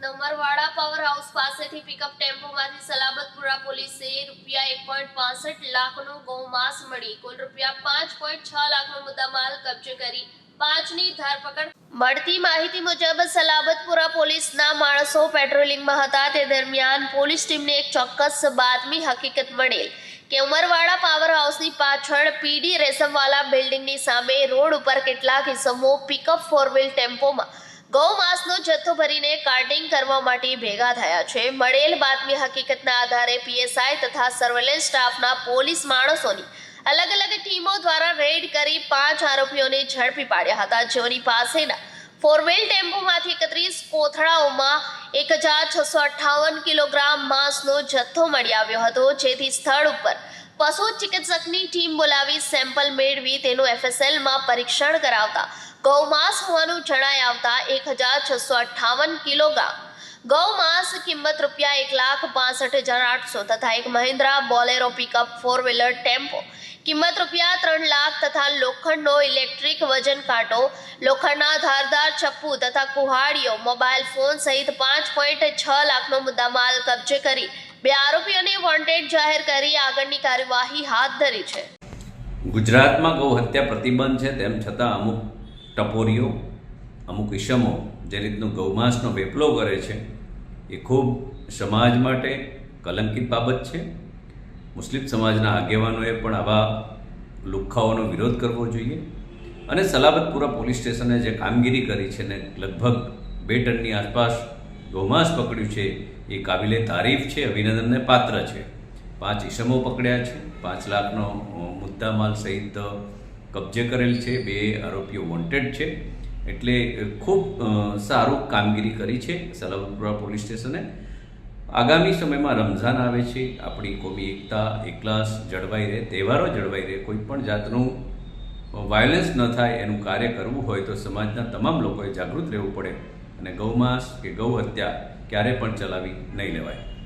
સુરતના વાડા power house પાસેથી પિકઅપ ટેમ્પોમાંથી સલાબતપુરા પોલીસે રૂપિયા એક પોઈન્ટ પાસઠ લાખનો ગૌમાંસ મળી. કુલ રૂપિયા પાંચ પોઈન્ટ છ લાખનો મુદ્દામાલ કબજે કરી પાંચની ધરપકડ. મળતી માહિતી મુજબ સલાબતપુરા પોલીસના માણસો પેટ્રોલિંગમાં હતા. તે દરમિયાન પોલીસ ટીમને એક ચોક્કસ બાતમી હકીકત મળેલ કે ઉમરવાડા પાવર હાઉસની પાછળ પીડી રેશમવાલા બિલ્ડિંગની સામે રોડ ઉપર કેટલાક ઇસમો પિકઅપ ફોર વ્હીલ ટેમ્પોમાં ગૌમાંસનો જથ્થો ભરીને કાર્ટિંગ કરવા માટે ભેગા થયા છે. મળેલ બાતમી હકીકતના આધારે પીએસઆઈ તથા સર્વેલન્સ સ્ટાફના પોલીસ માણસોની અલગ અલગ ટીમો દ્વારા રેડ કરી પાંચ આરોપીઓને ઝડપી પાડ્યા હતા. જેઓની પાસેના ફોરવેલ ટેમ્પોમાંથી એકત્રીસ કોથળાઓમાં એક હજાર છસો અઠ્ઠાવન કિલોગ્રામ માંસનો જથ્થો મળી આવ્યો હતો. જેથી સ્થળ ઉપર પશુ ચિકિત્સકની ટીમ બોલાવી સેમ્પલ મેળવી તેનું એફએસએલમાં પરીક્ષણ કરાવતા. ગૌમાંસ હોવાનું જણાઈ આવતા એક હજાર છસો અઠ્ઠાવન કિલોગ્રામ. ગૌમાંસ કિંમત રૂપિયા એક લાખ પાસઠ હજાર આઠસો તથા એક Mahindra Bolero pickup four wheeler tempo કિંમત રૂપિયા ત્રણ લાખ તથા લોખંડનો ઇલેક્ટ્રિક વજન કાંટો, લોખંડના ધારદાર ચપ્પુ તથા કુહાડીઓ મોબાઈલ ફોન સહિત પાંચ પોઈન્ટ છ લાખનો મુદ્દામાલ કબજે કરી બે આરોપીઓને વોન્ટેડ જાહેર કરી આગળની કાર્યવાહી હાથ ધરી છે. ગુજરાતમાં ગૌ હત્યા પ્રતિબંધ છે, તેમ છતાં અમુક ટપોરીઓ, અમુક ઈસમો જે રીતનું ગૌમાંસનો વેપલો કરે છે, એ ખૂબ સમાજ માટે કલંકિત બાબત છે. મુસ્લિમ સમાજના આગેવાનોએ પણ આવા લુખ્ખાઓનો વિરોધ કરવો જોઈએ. અને સલાબતપુરા પોલીસ સ્ટેશને જે કામગીરી કરી છે ને લગભગ બે ટનની આસપાસ ગૌમાંસ પકડ્યું છે. એ કાબિલે તારીફ છે, અભિનંદનને પાત્ર છે. પાંચ ઈસમો પકડ્યા છે. પાંચ લાખનો મુદ્દામાલ સહિત કબજે કરેલ છે. બે આરોપીઓ વોન્ટેડ છે. એટલે ખૂબ સારું કામગીરી કરી છે સલાબતપુરા પોલીસ સ્ટેશને. આગામી સમયમાં રમઝાન આવે છે. આપણી કોમી એકતા, એકલાસ જળવાઈ રહે, તહેવારો જળવાઈ રહે. કોઈ પણ જાતનું વાયોલન્સ ન થાય, એનું કાર્ય કરવું હોય તો સમાજના તમામ લોકોએ જાગૃત રહેવું પડે. અને ગૌમાંસ કે ગૌ હત્યા ક્યારે પણ ચલાવી નહીં લેવાય.